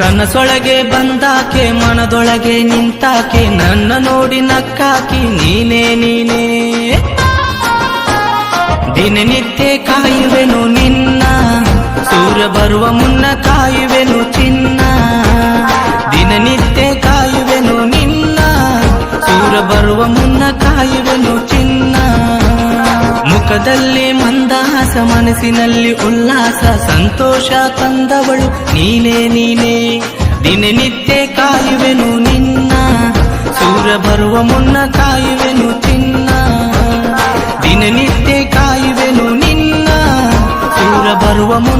ಕನಸೊಳಗೆ ಬಂದಾಕೆ, ಮನದೊಳಗೆ ನಿಂತಾಕೆ, ನನ್ನ ನೋಡಿ ನಕ್ಕಾಕಿ, ನೀನೇ ನೀನೇ. ದಿನನಿತ್ಯ ಕಾಯುವೆನು ನಿನ್ನ, ಸೂರ್ಯ ಬರುವ ಮುನ್ನ ಕಾಯುವೆನು ಮುಖದಲ್ಲಿ ಮಂದಹಾಸ, ಮನಸ್ಸಿನಲ್ಲಿ ಉಲ್ಲಾಸ, ಸಂತೋಷ ತಂದವಳು ನೀನೇ ನೀನೇ. ದಿನನಿತ್ಯ ಕಾಯುವೆನು ನಿನ್ನ ಸೂರ್ಯ ಬರುವ ಮುನ್ನ ಕಾಯುವೆನು ಚಿನ್ನ. ದಿನನಿತ್ಯ ಕಾಯುವೆನು ನಿನ್ನ ಸೂರ್ಯ ಬರುವ ಮುನ್ನ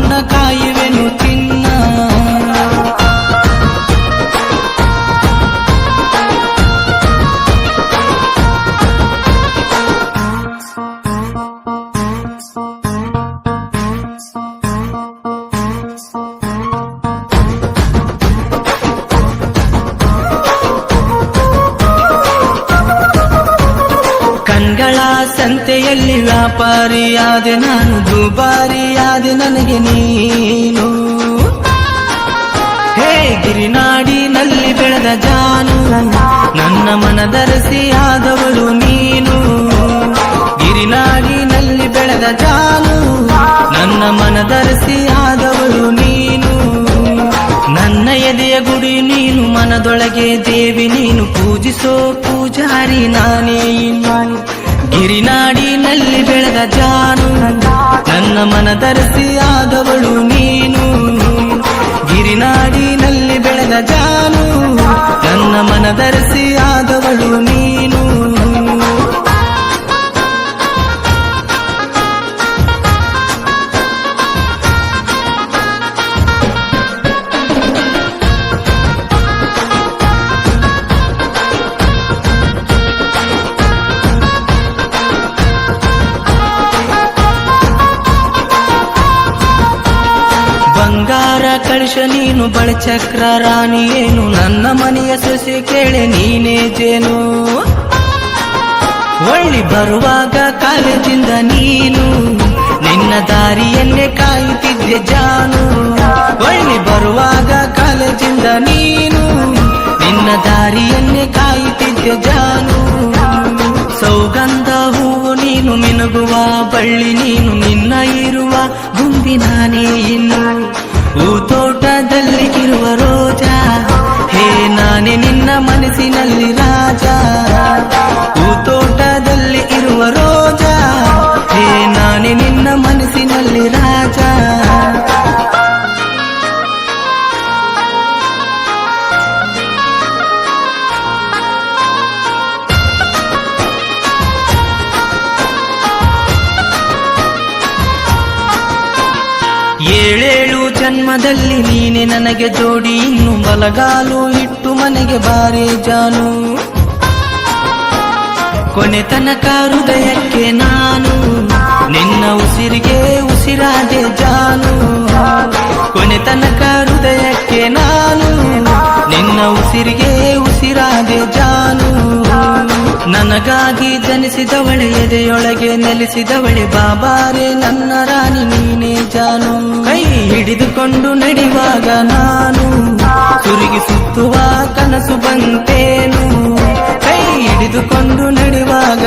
ಕಣ್ಗಳ ಸಂತೆಯಲ್ಲಿ ವ್ಯಾಪಾರಿಯಾದೆ ನಾನು, ದುಬಾರಿಯಾದೆ ನನಗೆ ನೀನು. ಹೇ ಗಿರಿನಾಡಿನಲ್ಲಿ ಬೆಳೆದ ಜಾನು, ನನ್ನ ಮನದರಸಿ ಆದವಳು ನೀನು. ಗಿರಿನಾಡಿನಲ್ಲಿ ಬೆಳೆದ ಜಾನು, ನನ್ನ ಮನದರಸಿ ಆದವಳು ನೀನು. ನನ್ನ ಎದೆಯ ಗುಡಿ ನೀನು, ಮನದೊಳಗೆ ದೇವಿ ನೀನು, ಪೂಜಿಸೋ ಪೂಜಾರಿ ನಾನೇ ಇನ್ನು ಜಾನು ನನ್ನ ಮನದರಸಿ ಆದವಳು ನೀನು ಕಳಿಸ ನೀನು ಬಳಚಕ್ರ ರಾಣಿ ಏನು? ನನ್ನ ಮನೆಯ ಸೊಸೆ ಕೇಳೆ ನೀನೇ ಜೇನು? ಒಳ್ಳಿ ಬರುವಾಗ ಕಾಲೇಜಿಂದ ನೀನು ನಿನ್ನ ದಾರಿಯನ್ನೇ ಕಾಯುತ್ತಿದ್ದೆ ಜಾನು. ಒಳ್ಳಿ ಬರುವಾಗ ಕಾಲೇಜಿಂದ ನೀನು ನಿನ್ನ ದಾರಿಯನ್ನೇ ಕಾಯುತ್ತಿದ್ದೆ ಜಾನು. ಸೌಗಂಧ ಹೂವು ನೀನು ಮಿನುಗುವ ಬಳ್ಳಿ ನೀನು ನಿನ್ನ ಇರುವ ಗುಂಬಿ ನಾನೇ ಇನ್ನು. ಹೂ ಇರುವ ರೋಜಾ. ಹೇ ನಾನೇ ನಿನ್ನ ಮನಸ್ಸಿನಲ್ಲಿ ರಾಜ. ಹೂ ತೋಟದಲ್ಲಿ ಇರುವ ರೋಜಾ. ಹೇ ನಾನೇ ನಿನ್ನ ಮನಸ್ಸಿನಲ್ಲಿ ರಾಜ. ಏಳೇಳು ಜನ್ಮದಲ್ಲಿ ನೀನೆ ನನಗೆ ಜೋಡಿ, ಇನ್ನು ಬಲಗಾಲು ಇಟ್ಟು ಮನೆಗೆ ಬಾರೆ ಜಾನು. ಕೊನೆ ತನಕ ಹೃದಯಕ್ಕೆ ನಾನು, ನಿನ್ನ ಉಸಿರಿಗೆ ಉಸಿರಾದೆ ಜಾನು. ನನಗಾಗಿ ಜನಿಸಿದವಳೆ, ಎದೆಯೊಳಗೆ ನೆಲೆಸಿದವಳೆ, ಬಾಬಾರೆ, ನನ್ನ ರಾಣಿ ನೀನೇ ಜಾನು. ಕೈ ಹಿಡಿದುಕೊಂಡು ನಡೆಯುವಾಗ ನಾನು, ಸುರುಗಿ ಸುತ್ತುವ ಕನಸು ಬಂತೇನು. ಕೈ ಹಿಡಿದುಕೊಂಡು ನಡೆಯುವಾಗ